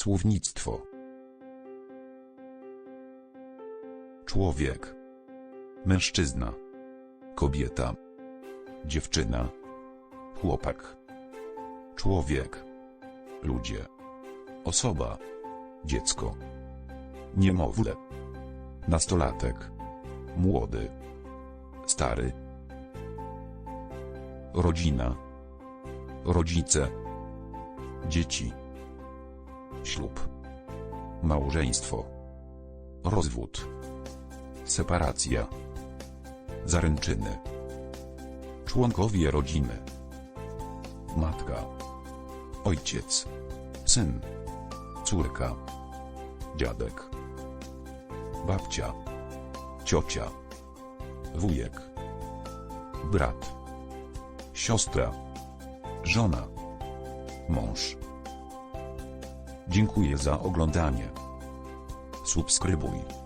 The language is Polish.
Słownictwo. Człowiek. Mężczyzna. Kobieta. Dziewczyna. Chłopak. Człowiek. Ludzie. Osoba. Dziecko. Niemowlę. Nastolatek. Młody. Stary. Rodzina. Rodzice. Dzieci. Ślub. Małżeństwo. Rozwód. Separacja. Zaręczyny. Członkowie rodziny. Matka. Ojciec. Syn. Córka. Dziadek. Babcia. Ciocia. Wujek. Brat. Siostra. Żona. Mąż. Dziękuję za oglądanie. Subskrybuj.